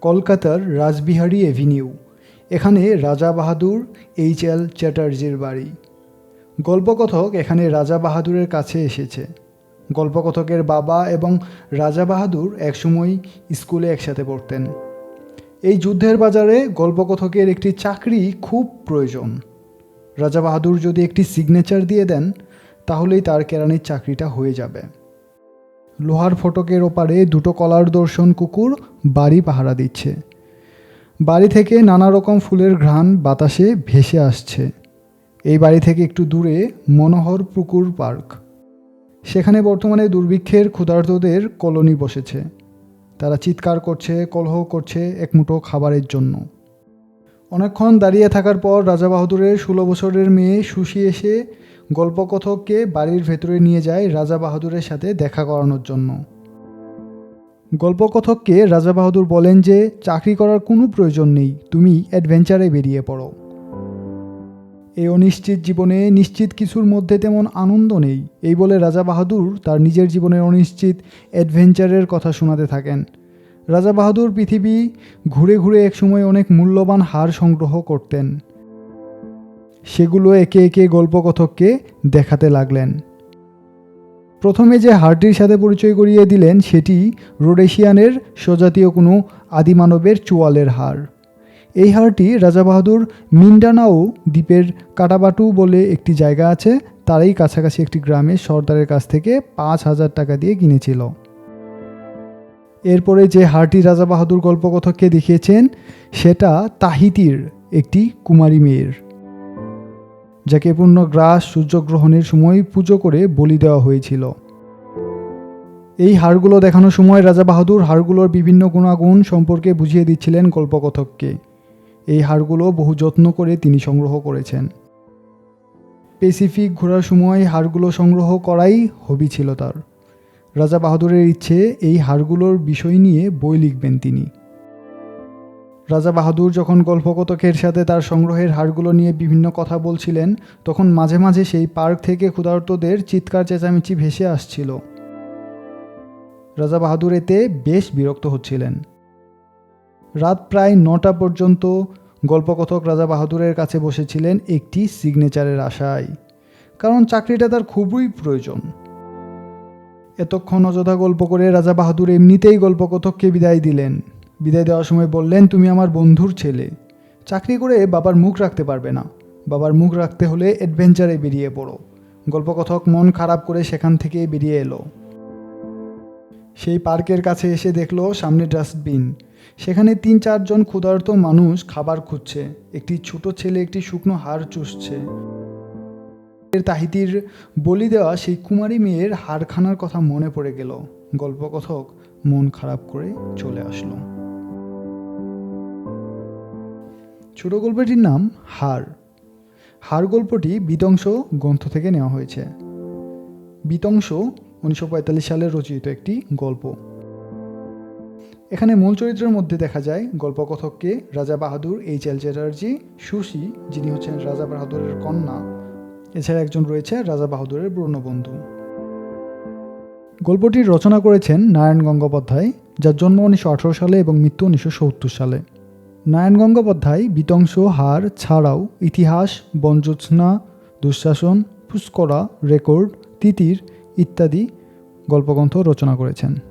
কলকাতার রাসবিহারী এভিনিউ, এখানে রাজা বাহাদুর, এইচ এল চ্যাটার্জির বাড়ি। গল্পকথক এখানে রাজা বাহাদুরের কাছে এসেছে। গল্পকথকের বাবা এবং রাজা বাহাদুর একসময় স্কুলে একসাথে পড়তেন। এই যুদ্ধের বাজারে গল্পকথকের একটি চাকরি খুব প্রয়োজন। রাজা বাহাদুর যদি একটি সিগনেচার দিয়ে দেন, তাহলেই তার কেরানির চাকরিটা হয়ে যাবে। লোহার ফটকের ওপারে দুটো কলার দর্শন কুকুর বাড়ি পাহারা দিচ্ছে। বাড়ি থেকে নানা রকম ফুলের ঘ্রাণ বাতাসে ভেসে আসছে। এই বাড়ি থেকে একটু দূরে মনোহর পুকুর পার্ক। সেখানে বর্তমানে দুর্ভিক্ষের ক্ষুধার্তদের কলোনি বসেছে। তারা চিৎকার করছে, কলহ করছে একমুঠো খাবারের জন্য। অনেকক্ষণ দাঁড়িয়ে থাকার পর রাজা বাহাদুরের ষোলো বছরের মেয়ে সুশি এসে গল্পকথককে বাড়ির ভেতরে নিয়ে যায় রাজা বাহাদুরের সাথে দেখা করানোর জন্য। গল্পকথককে রাজা বাহাদুর বলেন যে, চাকরি করার কোনো প্রয়োজন নেই, তুমি অ্যাডভেঞ্চারে বেরিয়ে পড়ো। এই অনিশ্চিত জীবনে নিশ্চিত কিছুর মধ্যে তেমন আনন্দ নেই, এই বলে রাজা বাহাদুর তার নিজের জীবনের অনিশ্চিত অ্যাডভেঞ্চারের কথা শোনাতে থাকেন। রাজা বাহাদুর পৃথিবী ঘুরে ঘুরে একসময় অনেক মূল্যবান হার সংগ্রহ করতেন। সেগুলো একে একে গল্পকথককে দেখাতে লাগলেন। প্রথমে যে হারটির সাথে পরিচয় করিয়ে দিলেন, সেটি রোডেশিয়ানের স্বজাতীয় কোনো আদিমানবের চোয়ালের হার। এই হারটি রাজা বাহাদুর মিন্ডানাও দ্বীপের কাটাবাটু বলে একটি জায়গা আছে, তারই কাছাকাছি একটি গ্রামে সর্দারের কাছ থেকে পাঁচ হাজার টাকা দিয়ে কিনেছিল। এরপরে যে হারটি রাজা বাহাদুর গল্পকথককে দেখিয়েছেন, সেটা তাহিতির একটি কুমারী মেয়ের। যাকে পূর্ণ গ্রাস সূর্যগ্রহণের সময় পুজো করে বলি দেওয়া হয়েছিল। এই হাড়গুলো দেখানোর সময় রাজা বাহাদুর হাড়গুলোর বিভিন্ন গুণাগুণ সম্পর্কে বুঝিয়ে দিচ্ছিলেন গল্পকথককে এই হাড়গুলো বহু যত্ন করে তিনি সংগ্রহ করেছেন। প্যাসিফিক ঘোরার সময় হাড়গুলো সংগ্রহ করাই হবি ছিল তার। রাজা বাহাদুরের ইচ্ছে এই হাড়গুলোর বিষয় নিয়ে বই লিখবেন তিনি। রাজা বাহাদুর যখন গল্পকথকের সাথে তার সংগ্রহের হাড়গুলো নিয়ে বিভিন্ন কথা বলছিলেন, তখন মাঝে মাঝে সেই পার্ক থেকে ক্ষুধার্তদের চিৎকার চেঁচামেচি ভেসে আসছিল। রাজা বাহাদুর এতে বেশ বিরক্ত হচ্ছিলেন। রাত প্রায় নটা পর্যন্ত গল্পকথক রাজা বাহাদুরের কাছে বসেছিলেন একটি সিগনেচারের আশায়, কারণ চাকরিটা তার খুবই প্রয়োজন। এতক্ষণ অযথা গল্প করে রাজা বাহাদুর এমনিতেই গল্পকথককে বিদায় দিলেন। বিদায় দেওয়ার সময় বললেন, তুমি আমার বন্ধুর ছেলে। চাকরি করে বাবার মুখ রাখতে পারবে না। বাবার মুখ রাখতে হলে অ্যাডভেঞ্চারে বেরিয়ে পড়ো। গল্পকথক মন খারাপ করে সেখান থেকে বেরিয়ে এলো। সেই পার্কের কাছে এসে দেখল সামনে ডাস্টবিন। সেখানে তিন চারজন ক্ষুধার্ত মানুষ খাবার খুঁজছে। একটি ছোট ছেলে একটি শুকনো হাড় চুষছে। এর তাহিতির বলি দেওয়া সেই কুমারী মেয়ের হাড়খানার কথা মনে পড়ে গেল। গল্পকথক মন খারাপ করে চলে আসলো। ছোট গল্পটির নাম হার। হার গল্পটি বিতংশ গ্রন্থ থেকে নেওয়া হয়েছে। বিতংশ উনিশশো সালে রচিত একটি গল্প। এখানে মূল চরিত্রের মধ্যে দেখা যায় গল্পকথককে রাজা বাহাদুর এইচ এল চ্যাটার্জি সুশি যিনি হচ্ছেন রাজা বাহাদুরের কন্যা, এছাড়া একজন রয়েছে রাজা বাহাদুরের বন্ধু গল্পটির রচনা করেছেন নারায়ণ গঙ্গোপাধ্যায়, যার জন্ম উনিশশো আঠারো সালে এবং মৃত্যু উনিশশো সত্তর সালে। নারায়ণ গঙ্গোপাধ্যায়, বিতংস হার ছাড়াও ইতিহাস বনজোৎসনা দুঃশাসন, পুষ্করা, রেকর্ড, তিতির ইত্যাদি গল্পগ্রন্থ রচনা করেছেন।